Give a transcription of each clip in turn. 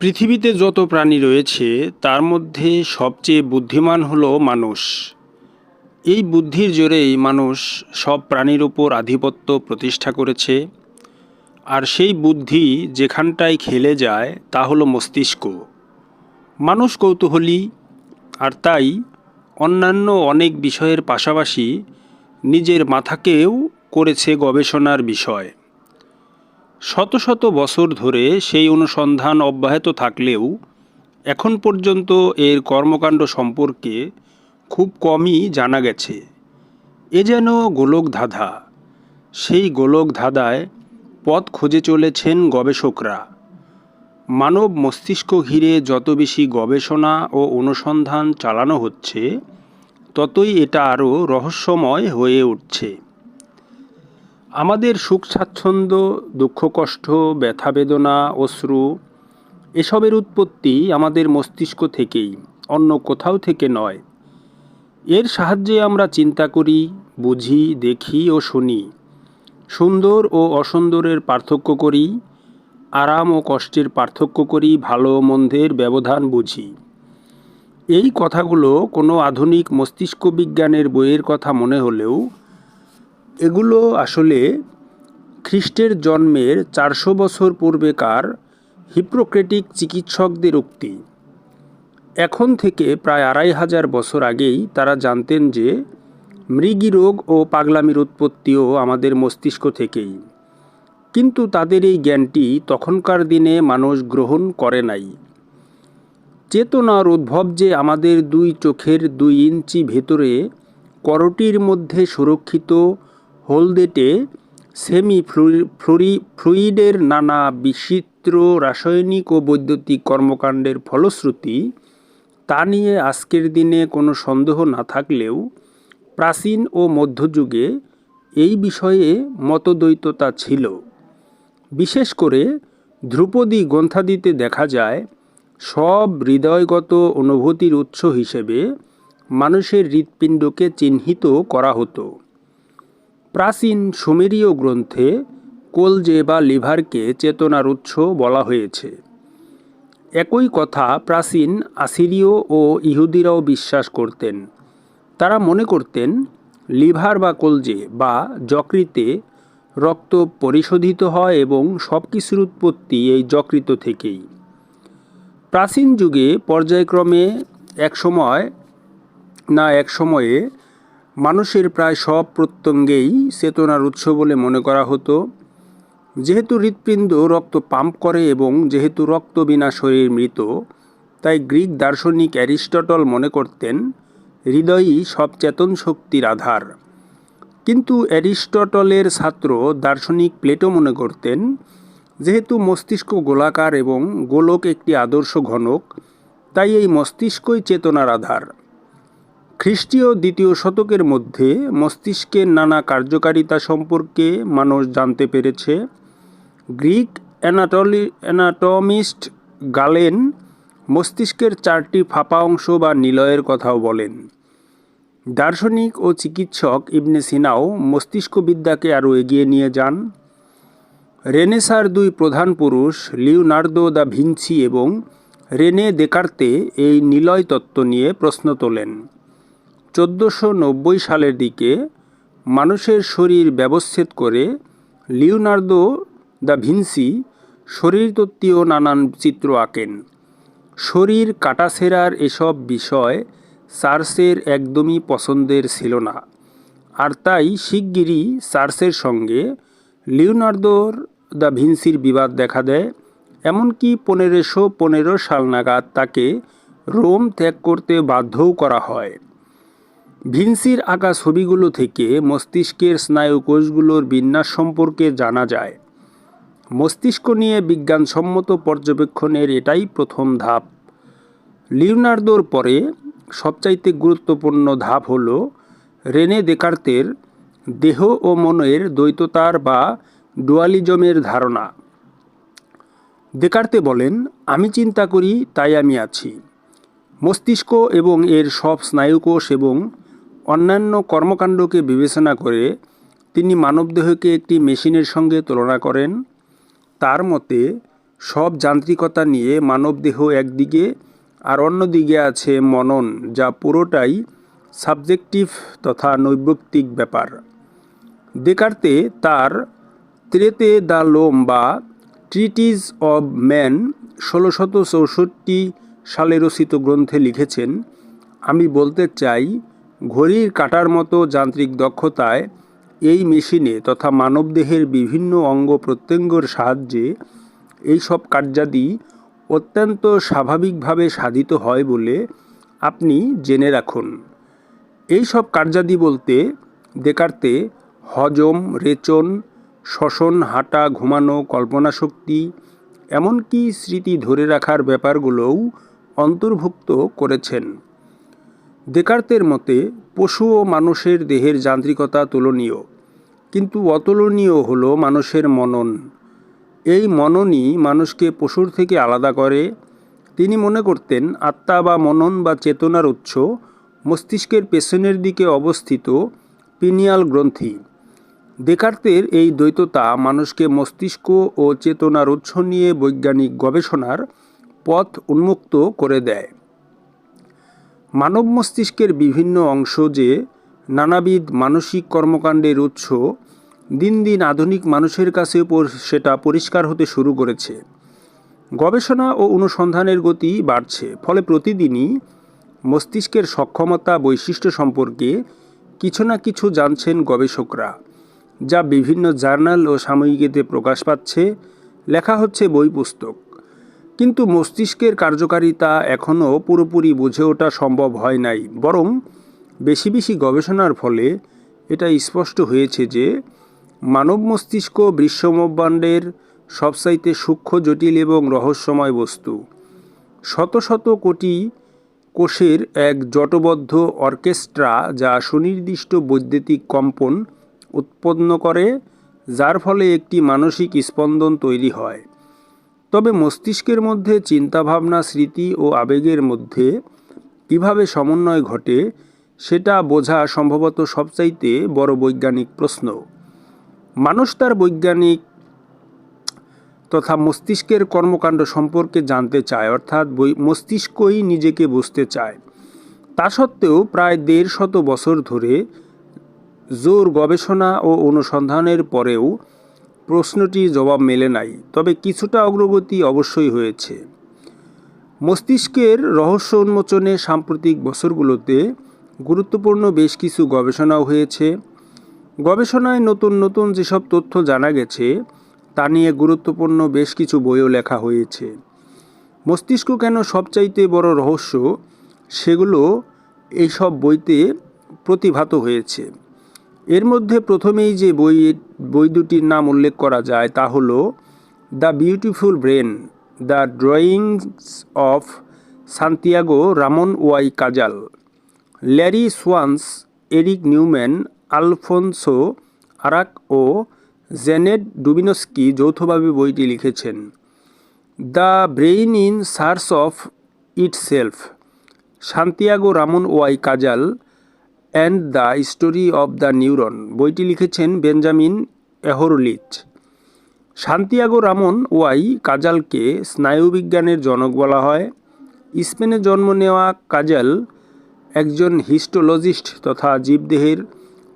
পৃথিবীতে যত প্রাণী রয়েছে, তার মধ্যে সবচেয়ে বুদ্ধিমান হলো মানুষ। এই বুদ্ধির জোরেই মানুষ সব প্রাণীর উপর আধিপত্য প্রতিষ্ঠা করেছে। আর সেই বুদ্ধি যেখানটায় খেলে যায়, তা হলো মস্তিষ্ক। মানুষ কৌতূহলী, আর তাই অন্যান্য অনেক বিষয়ের পাশাপাশি নিজের মাথাকেও করেছে গবেষণার বিষয়। শত শত বছর ধরে সেই অনুসন্ধান অব্যাহত থাকলেও এখন পর্যন্ত এর কর্মকাণ্ড সম্পর্কে খুব কমই জানা গেছে। এ যেন গোলক ধাঁধা। সেই গোলক ধাঁধায় পথ খুঁজে চলেছেন গবেষকরা। মানব মস্তিষ্ক ঘিরে যত বেশি গবেষণা ও অনুসন্ধান চালানো হচ্ছে, ততই এটা আরও রহস্যময় হয়ে উঠছে। আমাদের সুখ, স্বাচ্ছন্দ্য, দুঃখ, কষ্ট, ব্যথা, বেদনা, অশ্রু, এসবের উৎপত্তি আমাদের মস্তিষ্ক থেকেই, অন্য কোথাও থেকে নয়। এর সাহায্যে আমরা চিন্তা করি, বুঝি, দেখি ও শুনি। সুন্দর ও অসুন্দরের পার্থক্য করি, আরাম ও কষ্টের পার্থক্য করি, ভালো মন্দের ব্যবধান বুঝি। এই কথাগুলো কোনো আধুনিক মস্তিষ্ক বিজ্ঞানের বইয়ের কথা মনে হলেও এগুলো আসলে খ্রিস্টের জন্মের চারশো বছর পূর্বেকার হিপ্রোক্রেটিক চিকিৎসকদের উক্তি। এখন থেকে প্রায় আড়াই হাজার বছর আগেই তারা জানতেন যে মৃগী রোগ ও পাগলামির উৎপত্তিও আমাদের মস্তিষ্ক থেকেই। কিন্তু তাদের এই জ্ঞানটি তখনকার দিনে মানুষ গ্রহণ করে নাই। চেতনার উদ্ভব যে আমাদের দুই চোখের দুই ইঞ্চি ভেতরে করটির মধ্যে সুরক্ষিত হলদেটে সেমি ফ্লুরি ফ্লুইডের নানা বিচিত্র রাসায়নিক ও বৈদ্যুতিক কর্মকাণ্ডের ফলশ্রুতি, তা নিয়ে আজকের দিনে কোনো সন্দেহ না থাকলেও প্রাচীন ও মধ্যযুগে এই বিষয়ে মতদ্বৈততা ছিল। বিশেষ করে ধ্রুপদী গ্রন্থাদিতে দেখা যায়, সব হৃদয়গত অনুভূতির উৎস হিসেবে মানুষের হৃৎপিণ্ডকে চিহ্নিত করা হতো। প্রাচীন সুমেরীয় গ্রন্থে কোলজে বা লিভারকে চেতনার উৎস বলা হয়েছে। একই কথা প্রাচীন আসিরীয় ও ইহুদিরাও বিশ্বাস করতেন। তারা মনে করতেন, লিভার বা কলজে বা যকৃতে রক্ত পরিশোধিত হয় এবং সব কিছুর উৎপত্তি এই যকৃত থেকেই। প্রাচীন যুগে পর্যায়ক্রমে এক সময় না এক সময়ে মানুষের প্রায় সব প্রত্যঙ্গেই চেতনার উৎস বলে মনে করা হতো। যেহেতু হৃৎপিণ্ড রক্ত পাম্প করে এবং যেহেতু রক্ত বিনা শরীর মৃত, তাই গ্রিক দার্শনিক অ্যারিস্টটল মনে করতেন, হৃদয়ই সব চেতন শক্তির আধার। কিন্তু অ্যারিস্টটলের ছাত্র দার্শনিক প্লেটো মনে করতেন, যেহেতু মস্তিষ্ক গোলাকার এবং গোলক একটি আদর্শ ঘনক, তাই এই মস্তিষ্কই চেতনার আধার। খ্রিস্টীয় দ্বিতীয় শতকের মধ্যে মস্তিষ্কের নানা কার্যকারিতা সম্পর্কে মানুষ জানতে পেরেছে। গ্রিক অ্যানাটলি, অ্যানাটমিস্ট গালেন মস্তিষ্কের চারটি ফাঁপা অংশ বা নিলয়ের কথাও বলেন। দার্শনিক ও চিকিৎসক ইবনে সিনাও মস্তিষ্কবিদ্যাকে আরও এগিয়ে নিয়ে যান। রেনেসার দুই প্রধান পুরুষ লিওনার্দো দা ভিঞ্চি এবং রেনে দেকার্তে এই নিলয় তত্ত্ব নিয়ে প্রশ্ন তোলেন। চোদ্দোশো সালের দিকে মানুষের শরীর ব্যবচ্ছেদ করে লিওনার্দো দ্য ভিনসি শরীরতত্ত্বীয় নানান চিত্র আঁকেন। শরীর কাটাছেড়ার এসব বিষয় চার্চের একদমই পছন্দের ছিল না। আর তাই শিগগিরই চার্চের সঙ্গে লিওনার্দোর দ্য ভিনসির বিবাদ দেখা দেয়। এমনকি পনেরোশো পনেরো সাল নাগাদ তাকে রোম ত্যাগ করতে বাধ্যও করা হয়। ভিনসির আঁকা ছবিগুলো থেকে মস্তিষ্কের স্নায়ু কোষগুলোর বিন্যাস সম্পর্কে জানা যায়। মস্তিষ্ক নিয়ে বিজ্ঞানসম্মত পর্যবেক্ষণের এটাই প্রথম ধাপ। লিওনার্দোর পরে সবচাইতে গুরুত্বপূর্ণ ধাপ হল রেনে দেকার্তের দেহ ও মনের দ্বৈততার বা ডুয়ালিজমের ধারণা। দেকার্তে বলেন, আমি চিন্তা করি, তাই আমি আছি। মস্তিষ্ক এবং এর সব স্নায়ুকোষ এবং অন্যান্য কর্মকাণ্ডকে বিবেচনা করে তিনি মানবদেহকে একটি মেশিনের সঙ্গে তুলনা করেন। তার মতে, সব যান্ত্রিকতা নিয়ে মানবদেহ একদিকে আর অন্যদিকে আছে মনন, যা পুরোটাই সাবজেক্টিভ তথা নৈবক্তিক ব্যাপার। দেকার্তে তার ত্রেতে দ্য লোম বা ট্রিটিজ অব ম্যান ষোলোশত চৌষট্টি সালে রচিত গ্রন্থে লিখেছেন, আমি বলতে চাই ঘড়ির কাটার মতো যান্ত্রিক দক্ষতায় এই মেশিনে তথা মানবদেহের বিভিন্ন অঙ্গ প্রত্যঙ্গর সাহায্যে এই সব কার্যাদি অত্যন্ত স্বাভাবিকভাবে সাধিত হয় বলে আপনি জেনে রাখুন। এই সব কার্যাদি বলতে দেকার্তে হজম, রেচন, শ্বসন, হাঁটা, ঘুমানো, কল্পনাশক্তি, এমনকি স্মৃতি ধরে রাখার ব্যাপারগুলোও অন্তর্ভুক্ত করেছেন। দেকার্তের মতে, পশু ও মানুষের দেহের যান্ত্রিকতা তুলনীয়, কিন্তু অতুলনীয় হল মানুষের মনন। এই মননই মানুষকে পশুর থেকে আলাদা করে। তিনি মনে করতেন, আত্মা বা মনন বা চেতনার উৎস মস্তিষ্কের পেছনের দিকে অবস্থিত পিনিয়াল গ্রন্থি। দেকার্তের এই দ্বৈততা মানুষকে মস্তিষ্ক ও চেতনার উৎস নিয়ে বৈজ্ঞানিক গবেষণার পথ উন্মুক্ত করে দেয়। মানব মস্তিষ্কের বিভিন্ন অংশ যে নানাবিধ মানসিক কর্মকাণ্ডের উৎস, দিন দিন আধুনিক মানুষের কাছে সেটা পরিষ্কার হতে শুরু করেছে। গবেষণা ও অনুসন্ধানের গতি বাড়ছে, ফলে প্রতিদিনই মস্তিষ্কের সক্ষমতা বৈশিষ্ট্য সম্পর্কে কিছু না কিছু জানছেন গবেষকরা, যা বিভিন্ন জার্নাল ও সাময়িকীতে প্রকাশ পাচ্ছে। লেখা হচ্ছে বই পুস্তক। কিন্তু মস্তিষ্কের কার্যকারিতা এখনও পুরোপুরি বুঝে ওঠা সম্ভব হয় নাই। বরং বেশি বেশি গবেষণার ফলে এটা স্পষ্ট হয়েছে যে মানব মস্তিষ্ক বিশ্বব্রহ্মাণ্ডের সবচাইতে সূক্ষ্ম, জটিল এবং রহস্যময় বস্তু। শত শত কোটি কোষের এক জটবদ্ধ অর্কেস্ট্রা যা সুনির্দিষ্ট বৈদ্যুতিক কম্পন উৎপন্ন করে, যার ফলে একটি মানসিক স্পন্দন তৈরি হয়। তবে মস্তিষ্কের মধ্যে চিন্তাভাবনা, স্মৃতি ও আবেগের মধ্যে কীভাবে সমন্বয় ঘটে সেটা বোঝা সম্ভবত সবচাইতে বড় বৈজ্ঞানিক প্রশ্ন। মানুষ তার বৈজ্ঞানিক তথা মস্তিষ্কের কর্মকাণ্ড সম্পর্কে জানতে চায়, অর্থাৎ মস্তিষ্কই নিজেকে বুঝতে চায়। তা সত্ত্বেও প্রায় দেড় শত বছর ধরে জোর গবেষণা ও অনুসন্ধানের পরেও প্রশ্নটি জবাব মেলে নাই, তবে কিছুটা অগ্রগতি অবশ্যই হয়েছে। মস্তিষ্কের রহস্য উন্মোচনে সাম্প্রতিক বছরগুলোতে গুরুত্বপূর্ণ বেশ কিছু গবেষণাও হয়েছে। গবেষণায় নতুন নতুন যেসব তথ্য জানা গেছে, তা নিয়ে গুরুত্বপূর্ণ বেশ কিছু বইও লেখা হয়েছে। মস্তিষ্ক কেন সবচাইতে বড় রহস্য? সেগুলো এইসব বইতে প্রতিভাত হয়েছে। এর মধ্যে প্রথমেই যে বই বই দুটির নাম উল্লেখ করা যায় তা হল the beautiful brain, the drawings of Santiago Ramon y Cajal, Larry Swanson, Eric Newman, Alfonso Araque O Janet Dubinsky যৌথভাবে বইটি লিখেছেন। The brain in search of itself, Santiago Ramon y Cajal and the story of the neuron বইটি লিখেছেন Benjamin Ehrlich. Santiago Ramon y কাজালকে স্নায়ুবিজ্ঞানের জনক বলা হয়। স্পেনে জন্ম নেওয়া কাজাল একজন হিস্টোলজিস্ট তথা জীবদেহের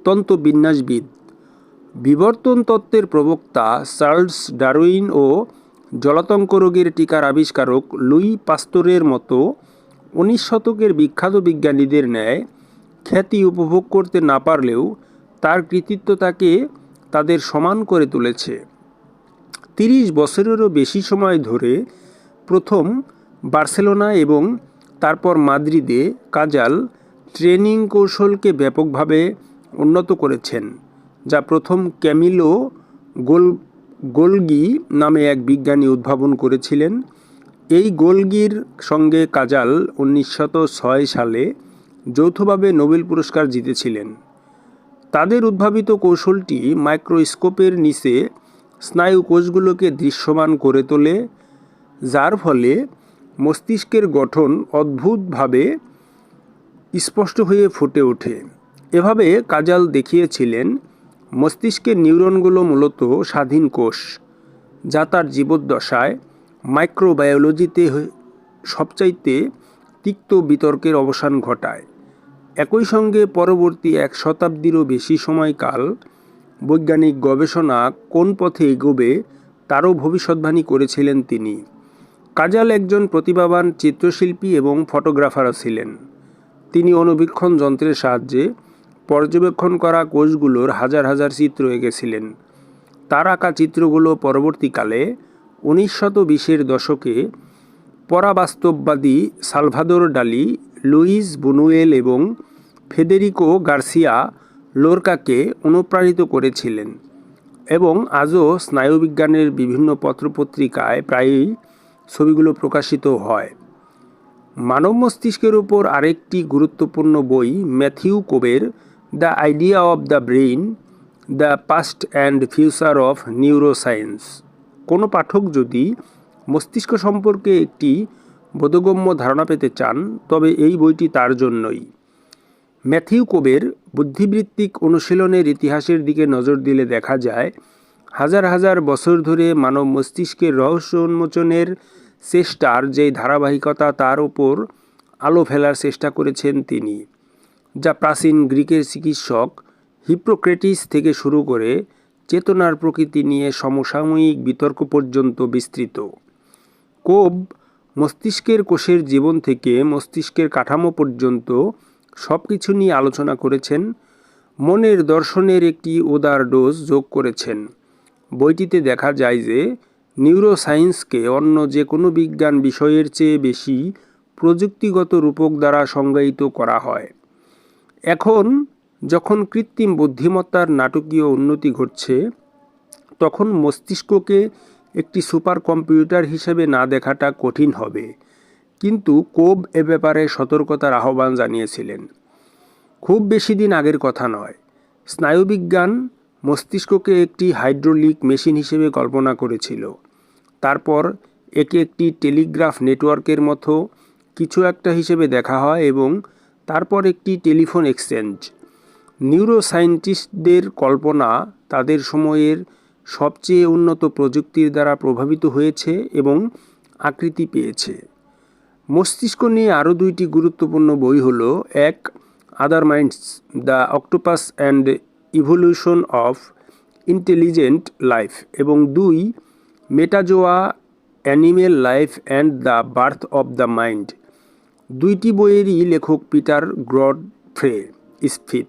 তন্ত্রবিন্যাসবিদ বিবর্তন তত্ত্বের প্রবক্তা চার্লস ডারউইন ও জলাতঙ্ক রোগের টিকার আবিষ্কারক লুই পাস্তরের মতো উনিশ শতকের বিখ্যাত বিজ্ঞানীদের ন্যায় খ্যাতি উপভোগ করতে না পারলেও তার কৃতিত্ব তাকে তাদের সমান করে তুলেছে। তিরিশ বছরেরও বেশি সময় ধরে প্রথম বার্সেলোনা এবং তারপর মাদ্রিদে কাজাল ট্রেনিং কৌশলকে ব্যাপকভাবে উন্নত করেছেন, যা প্রথম ক্যামিলো গোল, গোলগি নামে এক বিজ্ঞানী উদ্ভাবন করেছিলেন। এই গোলগির সঙ্গে কাজাল উনিশশত ছয় সালে যৌথভাবে নোবেল পুরস্কার জিতেছিলেন। তাদের উদ্ভাবিত কৌশলটি মাইক্রোস্কোপের নিচে স্নায়ু কোষগুলোকে দৃশ্যমান করে তোলে, যার ফলে মস্তিষ্কের গঠন অদ্ভুতভাবে স্পষ্ট হয়ে ফুটে ওঠে। এভাবে কাজাল দেখিয়েছিলেন মস্তিষ্কের নিউরনগুলো মূলত স্বাধীন কোষ, যা তার জীবদ্দশায় মাইক্রোবায়োলজিতে সবচাইতে তিক্ত বিতর্কের অবসান ঘটায়। একই সঙ্গে পরবর্তী এক শতাব্দীরও বেশি সময়কাল বৈজ্ঞানিক গবেষণা কোন পথে এগোবে তারও ভবিষ্যদ্বাণী করেছিলেন তিনি। কাজাল একজন প্রতিভাবান চিত্রশিল্পী এবং ফটোগ্রাফারও ছিলেন। তিনি অনুবীক্ষণ যন্ত্রের সাহায্যে পর্যবেক্ষণ করা কোষগুলোর হাজার হাজার চিত্র এঁকেছিলেন। তার আঁকা চিত্রগুলো পরবর্তীকালে উনিশ শত বিশের দশকে পরাবাস্তববাদী সালভাদোর ডালি, লুইস বুনুয়েল এবং ফেদেরিকো গার্সিয়া লোরকাকে অনুপ্রাণিত করেছিলেন এবং আজও স্নায়ুবিজ্ঞানের বিভিন্ন পত্রপত্রিকায় প্রায়ই ছবিগুলো প্রকাশিত হয়। মানব মস্তিষ্কের উপর আরেকটি গুরুত্বপূর্ণ বই Matthew কোবের the idea of the brain, the past and future of neuroscience কোনো পাঠক যদি মস্তিষ্ক সম্পর্কে একটি বোধগম্য ধারণা পেতে চান, তবে এই বইটি তার জন্যই। ম্যাথিউ কোবের বুদ্ধিবৃত্তিক অনুশীলনের ইতিহাসের দিকে নজর দিলে দেখা যায়, হাজার হাজার বছর ধরে মানব মস্তিষ্কের রহস্য উন্মোচনের চেষ্টার যে ধারাবাহিকতা তার ওপর আলো ফেলার চেষ্টা করেছেন তিনি, যা প্রাচীন গ্রিকের চিকিৎসক হিপ্রোক্রেটিস থেকে শুরু করে চেতনার প্রকৃতি নিয়ে সমসাময়িক বিতর্ক পর্যন্ত বিস্তৃত। কোব মস্তিষ্কের কোষের জীবন থেকে মস্তিষ্কের কাঠামো পর্যন্ত সব কিছু নিয়ে আলোচনা করেছেন, মনের দর্শনের একটি উদার ডোজ যোগ করেছেন। বইটিতে দেখা যায় যে নিউরোসায়েন্সকে অন্য যে কোনো বিজ্ঞান বিষয়ের চেয়ে বেশি প্রযুক্তিগত রূপক দ্বারা সংজ্ঞায়িত করা হয়। এখন, যখন কৃত্রিম বুদ্ধিমত্তার নাটকীয় উন্নতি ঘটছে, তখন মস্তিষ্ককে একটি সুপার কম্পিউটার হিসেবে না দেখাটা কঠিন হবে। কিন্তু কোব এ ব্যাপারে সতর্কতার আহ্বান জানিয়েছিলেন। খুব বেশি দিন আগের কথা নয়। স্নায়ুবিজ্ঞান মস্তিষ্ককে একটি হাইড্রোলিক মেশিন হিসেবে কল্পনা করেছিল। তারপর একে একটি টেলিগ্রাফ নেটওয়ার্কের মতো কিছু একটা হিসেবে দেখা হয় এবং তারপর একটি টেলিফোন এক্সচেঞ্জ। নিউরোসায়েন্টিস্টদের কল্পনা তাদের সময়ের সবচেয়ে উন্নত প্রযুক্তির দ্বারা প্রভাবিত হয়েছে এবং আকৃতি পেয়েছে। মস্তিষ্ক নিয়ে আরও দুইটি গুরুত্বপূর্ণ বই হলো, এক other minds the octopus and evolution of intelligent life এবং দুই metazoa animal life and the birth of the mind দুইটি বইয়েরই লেখক পিটার গ্রডফ্রে স্ফিত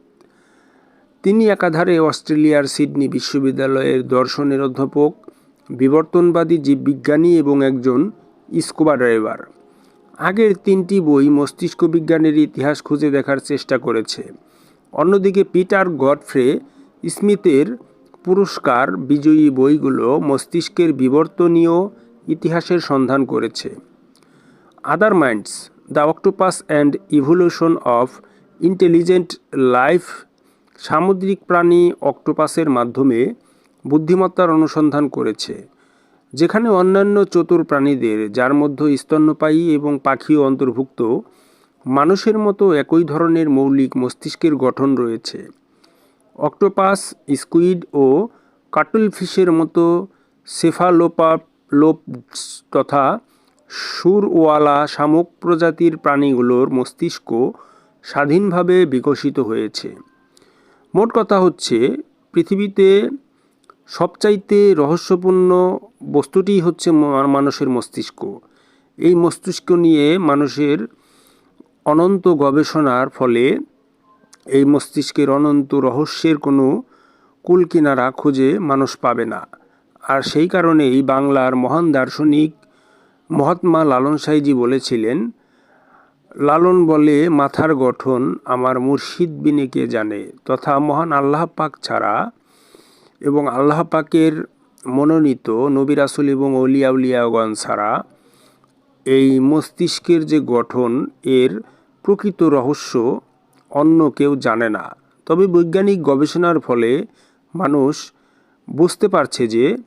তিনি একাধারে অস্ট্রেলিয়ার সিডনি বিশ্ববিদ্যালয়ের দর্শনের অধ্যাপক, বিবর্তনবাদী জীববিজ্ঞানী এবং একজন স্কুবা ড্রাইভার। আগের তিনটি বই মস্তিষ্ক বিজ্ঞানের ইতিহাস খুঁজে দেখার চেষ্টা করেছে। অন্যদিকে পিটার গডফ্রে স্মিথের পুরস্কার বিজয়ী বইগুলো মস্তিষ্কের বিবর্তনীয় ইতিহাসের সন্ধান করেছে। Other minds the octopus and evolution of intelligent life সামুদ্রিক প্রাণী অক্টোপাসের মাধ্যমে বুদ্ধিমত্তার অনুসন্ধান করেছে। যেখানে অন্যান্য চতুর প্রাণীদের, যার মধ্যে স্তন্যপায়ী এবং পাখিও অন্তর্ভুক্ত, মানুষের মতো একই ধরনের মৌলিক মস্তিষ্কের গঠন রয়েছে। অক্টোপাস, স্কুইড ও কাটলফিশের মতো সেফালোপালোপস তথা সুরওয়ালা শামুক প্রজাতির প্রাণীগুলোর মস্তিষ্ক স্বাধীনভাবে বিকশিত হয়েছে। মোট কথা হচ্ছে, পৃথিবীতে সবচাইতে রহস্যপূর্ণ বস্তুটি হচ্ছে মানুষের মস্তিষ্ক। এই মস্তিষ্ক নিয়ে মানুষের অনন্ত গবেষণার ফলে এই মস্তিষ্কের অনন্ত রহস্যের কোনো কুলকিনারা খুঁজে মানুষ পাবে না। আর সেই কারণেই বাংলার মহান দার্শনিক মহাত্মা লালন সাইজি বলেছিলেন, লালন বলে মাথার গঠন আমার মুর্শিদ বিনেকে জানে, তথা মহান আল্লাহ পাক ছাড়া এবং আল্লাহ পাকের মনোনীত নবী রাসুল এবং অলিয়া উলিয়াগণ ছাড়া এই মস্তিষ্কের যে গঠন, এর প্রকৃত রহস্য অন্য কেউ জানে না। তবে বৈজ্ঞানিক গবেষণার ফলে মানুষ বুঝতে পারছে যে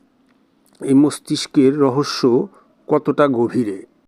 এই মস্তিষ্কের রহস্য কতটা গভীরে।